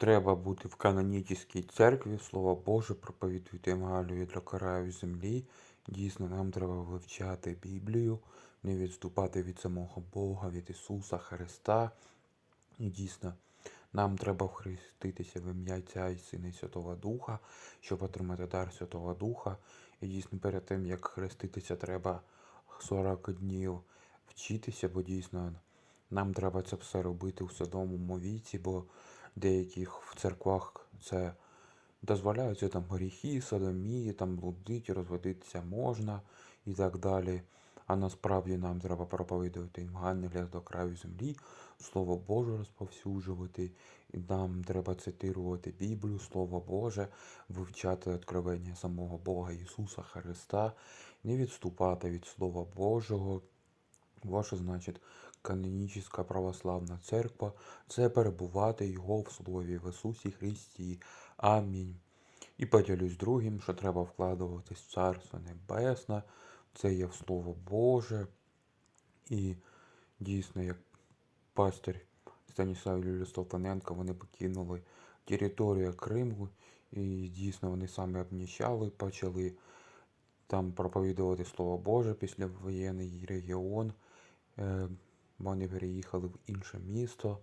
Треба бути в канонічній церкві, Слово Боже, проповідувати Евангелію для краю землі. Дійсно, нам треба вивчати Біблію, не відступати від самого Бога, від Ісуса Христа. І дійсно, нам треба вхреститися в ім'я Отця і Сина і Святого Духа, щоб отримати дар Святого Духа. І дійсно, перед тим, як хреститися, треба 40 днів вчитися, бо дійсно нам треба це все робити у свідомому віці, бо деяких в церквах це дозволяються там гріхи, садомії, там блудити, розводитися можна і так далі. А насправді нам треба проповідувати Євангелія до краю землі, Слово Боже розповсюджувати, і нам треба цитирувати Біблію, Слово Боже, вивчати откровення самого Бога Ісуса Христа, не відступати від Слова Божого. Ваше, значить, канонічна православна церква це перебувати Його в Слові в Ісусі Христі. Амінь. І поділюсь другим, що треба вкладуватись в Царство Небесне, це є в Слово Боже. І дійсно, як пастор Станіслав Юлій вони покинули територію Криму, і дійсно вони саме обніщали, почали там проповідувати Слово Боже після воєнний регіон. Е, Вони переїхали в інше місто,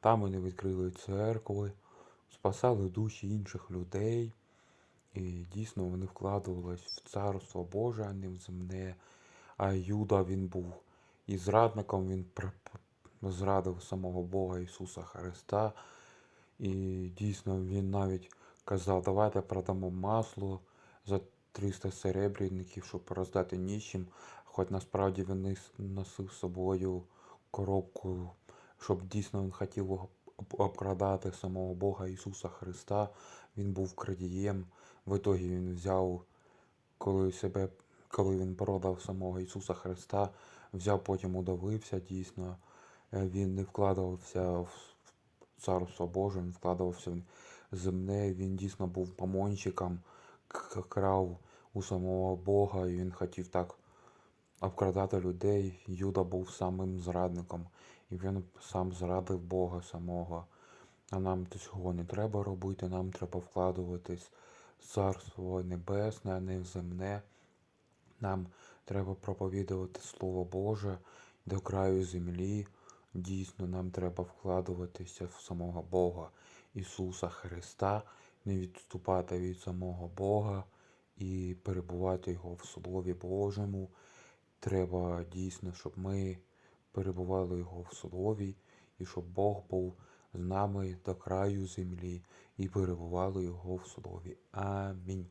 там вони відкрили церкви, спасали душі інших людей. І дійсно вони вкладувались в царство Боже, а не в земне. А Юда він був і зрадником, він зрадив самого Бога Ісуса Христа. І дійсно він навіть казав, давайте продамо масло за 300 серебряників, щоб роздати нічим. Хоч насправді він носив з собою коробку, щоб дійсно він хотів обкрадати самого Бога Ісуса Христа. Він був крадієм. В ітогі він взяв, коли себе, коли він продав самого Ісуса Христа, взяв, потім удавився дійсно. Е, Він не вкладався в Царство Боже, він вкладався в земне, він дійсно був помонщиком, к- крав у самого Бога, і він хотів так обкрадати людей. Юда був самим зрадником, і він сам зрадив Бога самого. А нам цього не треба робити, нам треба вкладуватись в Царство Небесне, а не в земне. Нам треба проповідувати Слово Боже до краю землі. Дійсно, нам треба вкладуватися в самого Бога Ісуса Христа, не відступати від самого Бога і перебувати Його в Слові Божому. Треба дійсно, щоб ми перебували Його в Слові, і щоб Бог був з нами до краю землі і перебували Його в Слові. Амінь.